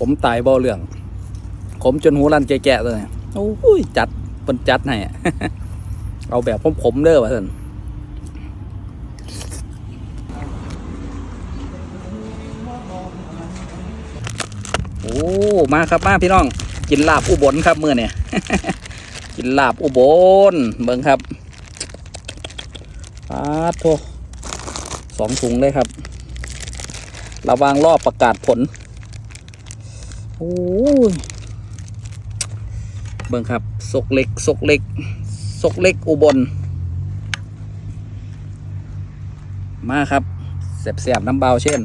ขมตายบ่เรื่อง ขมจนหูรันแกะๆเลยโอ้ยจัดเปิ้นจัดให้เอาแบบขมๆเด้อว่านโอ้มาครับมาพี่น้อง กินลาบอุบลครับเมื้อเนี่ยกินลาบอุบลเบิ่งครับปาดโทสองถุงเลยครับ ระวังรอบประกาศผล โอ้ยเบิ่งครับสกเล็กสกเล็กสกเล็กอุบล มาครับเสียบๆน้ำเบาเช่น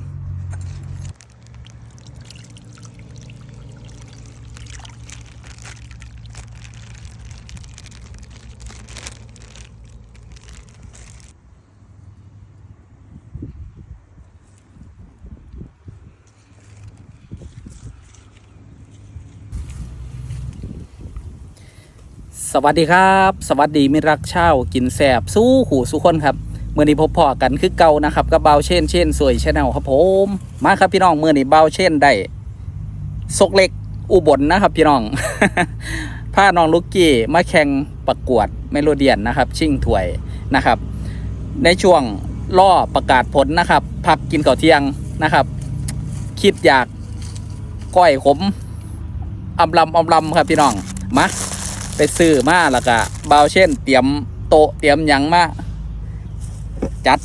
สวัสดีครับ สวัสดีมิรักเช่ากินแสบสู้หูสู้คนครับเมื่อนี้พบพอกันคือเก่านะครับกับเบาเช่นเช่นสวยชแนลครับผมมาครับพี่น้องเมื่อนี้เบาเช่นได้ซกเล็กอุบลนะครับ พี่น้องพาน้องลูกกี้มาแข่งประกวดเมโลเดียนนะครับ ชิงถวยนะครับ ในช่วงล่อประกาศผลนะครับ พักกินก่าวเที่ยงนะครับ คิดอยากก้อยขมอำลำอำลำครับพี่น้องมา ไปซื้อมาแล้วก็เบาเช่น เตรียมโต๊ะเตรียมยังมาจัด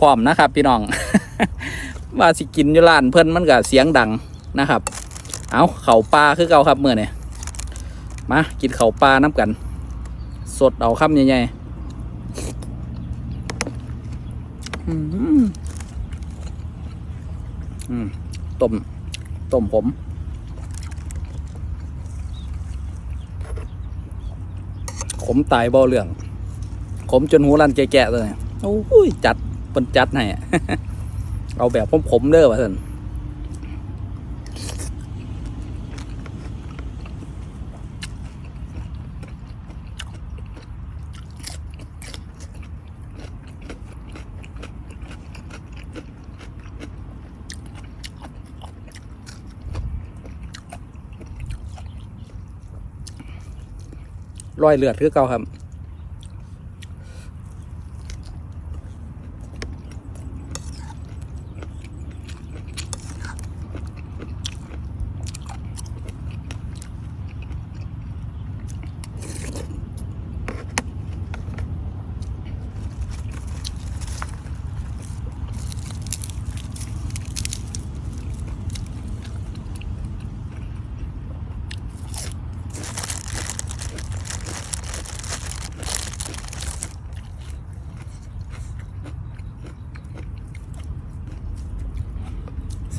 พร้อมนะครับ พี่น้องว่าสิกินอยู่ร้านเพิ่อนมันก็เสียงดังนะครับ เอาเข่าปลาคือเก่าครับเมื่อเนี่ยมากินเข่าปลาน้ำกัน สดเอาคำใหญ่ๆต้มต้มผม ขมตายบ่เรื่อง ขมจนหูรันแกะๆเลยโอ้ยจัดเป็นจัดให้เอาแบบขมๆเด้อว่าท่าน รอยเลือดคือเก่าครับ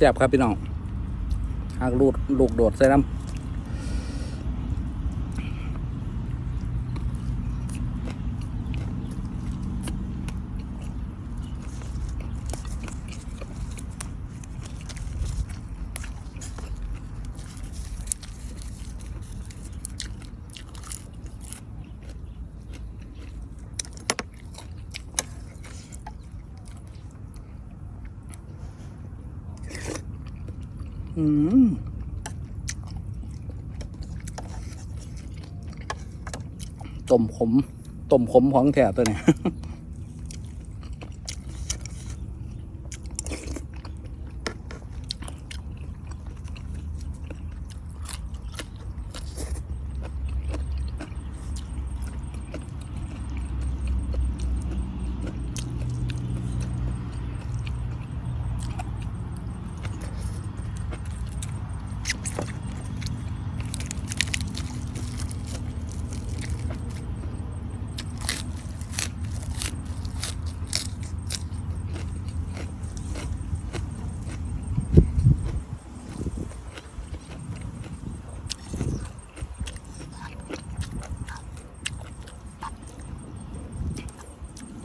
ซ่บครับพี่น้องหากลูกลูกโดดใส่น้ำ อืมต้มขมต้มขมของแท้ตัวเนี้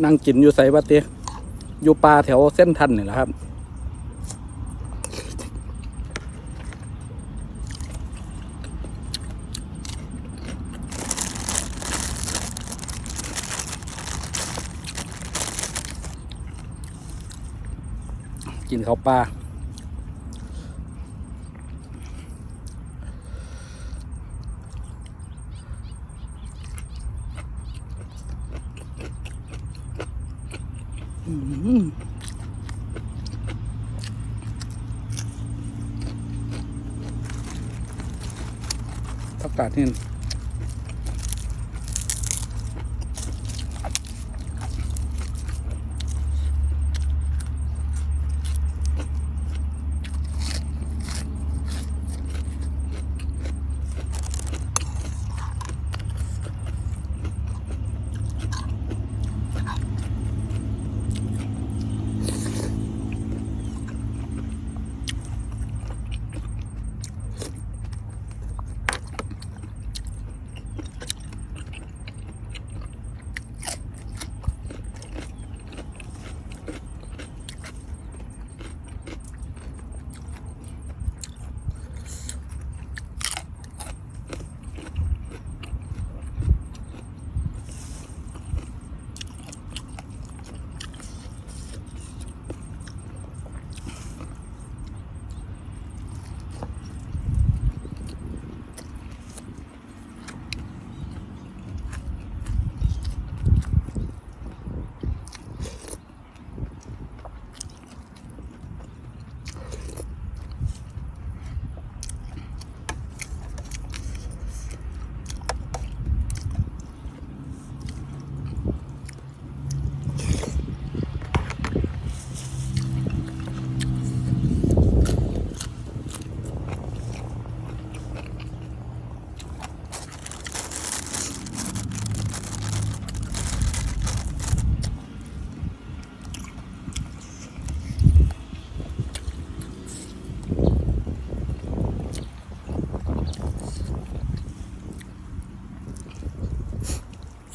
นั่งกินอยู่ใส่บัตเตอยู่ปลาแถวเส้นทันนี่แหละครับ กินข้าวปลา ผักกาดนี่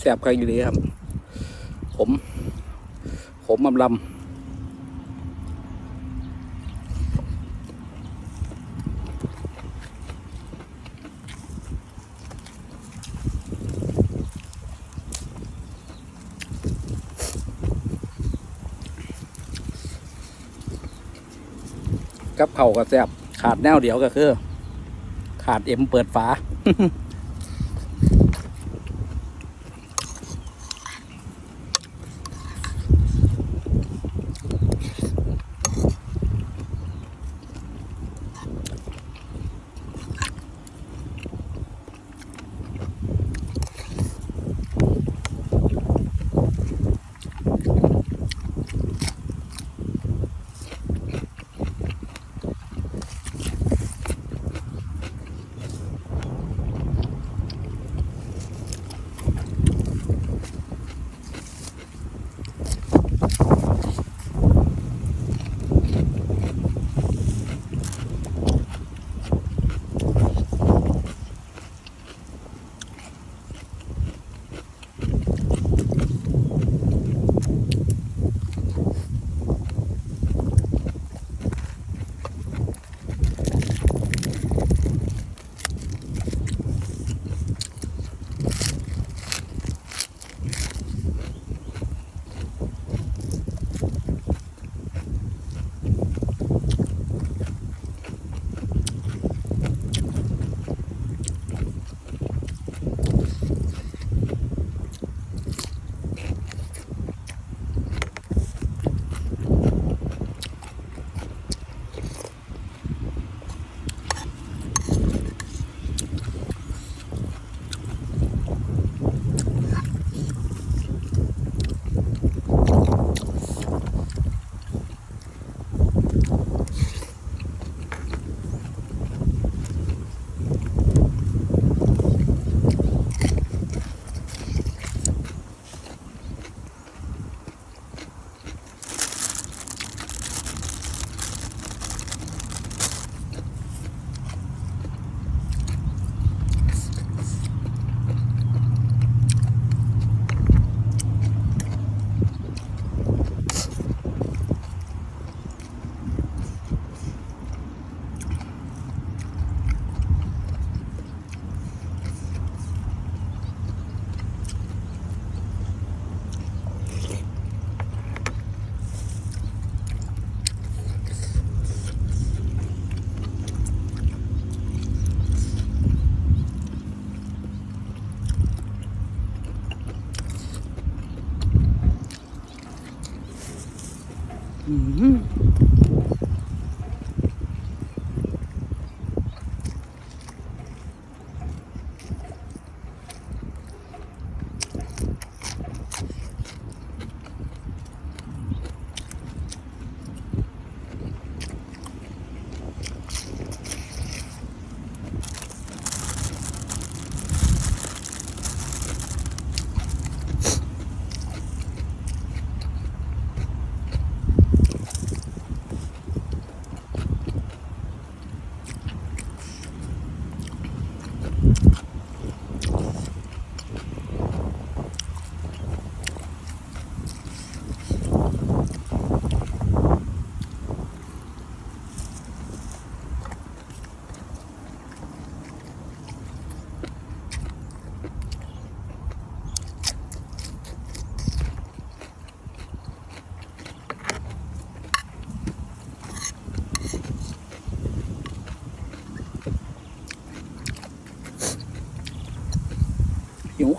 แสบใครอยู่ดีครับ ผม ผมอำลำกับเข่ากับแสบขาดแนวเดียวก็คือ ขาดเอ็มเปิดฝา อื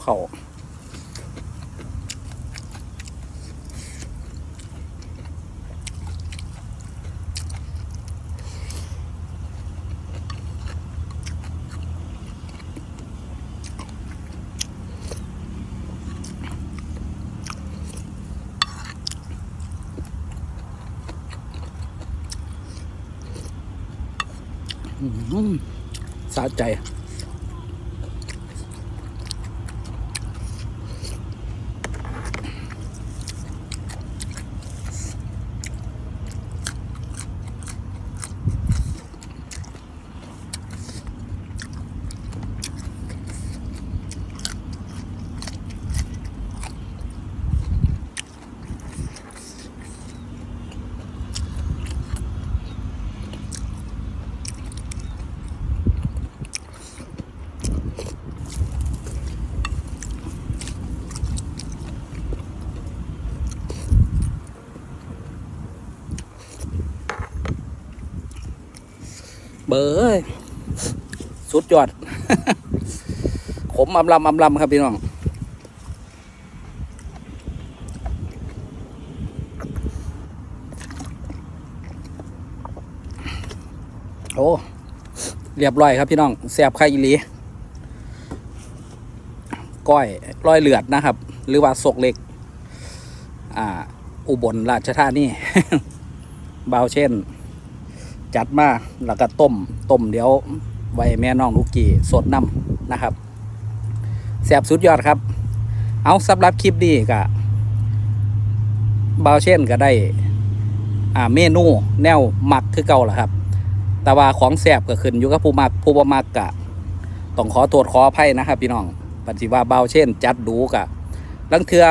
เขาสะใจ บอร์สุดยอด ขมอำลำอำลำครับพี่น้องโอ้เรียบร้อยครับพี่น้องแสบไข่อีหลีก้อยร้อยเลือดนะครับ หรือว่าศกเล็ก อ่า อุบลราชธานีเบาเช่น จัดมาแล้วก็ต้มต้มเดี๋ยวไว้แม่น้องลูกกี้สดน้ำนะครับแสบสุดยอดครับ เอาสำหรับคลิปนี้ก็เบาวเช่นก็ได้อ่าเมนูแนวมักคือเก่าแหละครับ แต่ว่าของแสบก็ขึ้นอยู่กับผู้มักผู้บ่มักกะต้องขอตรวจขออภัยนะครับ พี่น้องปัจจุบันเบาเช่น จัดดูกะลังเทือ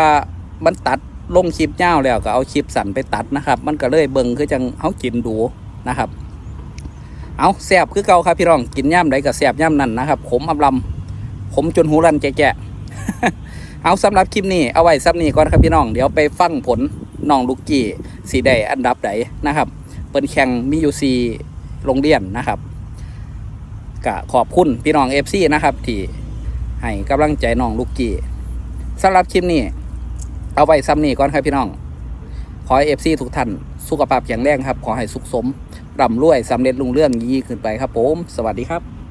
มันตัดลงคลิปยาแล้วก็เอาคลิปสั่นไปตัดนะครับ มันก็เลยเบิงคือจังเขากินดูนะครับ เอาแสบคือเก่าครับพี่น้องกินย่ำใดกับแสบย่ำนั่นนะครับขมอำลำขมจนหูรันแกะๆเอาสำหรับคลิปนี้เอาไว้ซ้ำนี้ก่อนครับพี่น้อง เดี๋ยวไปฟังผลน้องลูกกี้สีใดงอันดับใดนะครับเปิ้นแข่งมีอยู่ซีโรงเรียนนะครับก็ขอบคุณพี่น้องเอฟซีนะครับที่ให้กำลังใจน้องลูกกี้สำหรับคลิปนี้ เอาไว้ซ้ำนี้ก่อนครับพี่น้อง ขอให้เอฟซีทุกท่านสุขภาพแข็งแรงครับ ขอให้สุขสม ร่ำรวยสำเร็จลุงเรื่องยี่ขึ้นไปครับผม สวัสดีครับ